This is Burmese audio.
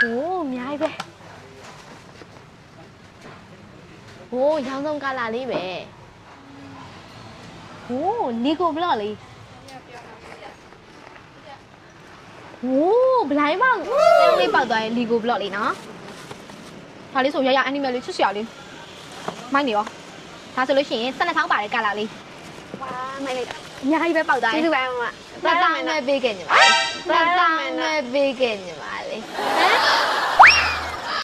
ဟိုးအများကြီးပဲဟိုးရောင်းဆုံးကာလာလေးပဲဟိုးလီကိုဘလော့လေးဟိုးဘလိုင်းပေါက်တဲလေးပေါက်သွားရင်လီကိုဘလော့လေးနော်ဒါလေးဆိုရရအန်နီမယ်လေးချစ်စရာလေးမိုက်နေရောဒါဆိုလို့ရှိရင်12ထောင်းပါတယ်ကာလာလေးဝါမိုက်လိုက်တာအများကြီးပဲပေါက်သွားကျေးတယ်ဇူးပါမမတတောင်းနဲ့ပေးခဲ့ညီမလေးတတောင်းနဲ့ပေးခဲ့ညီမ 哎？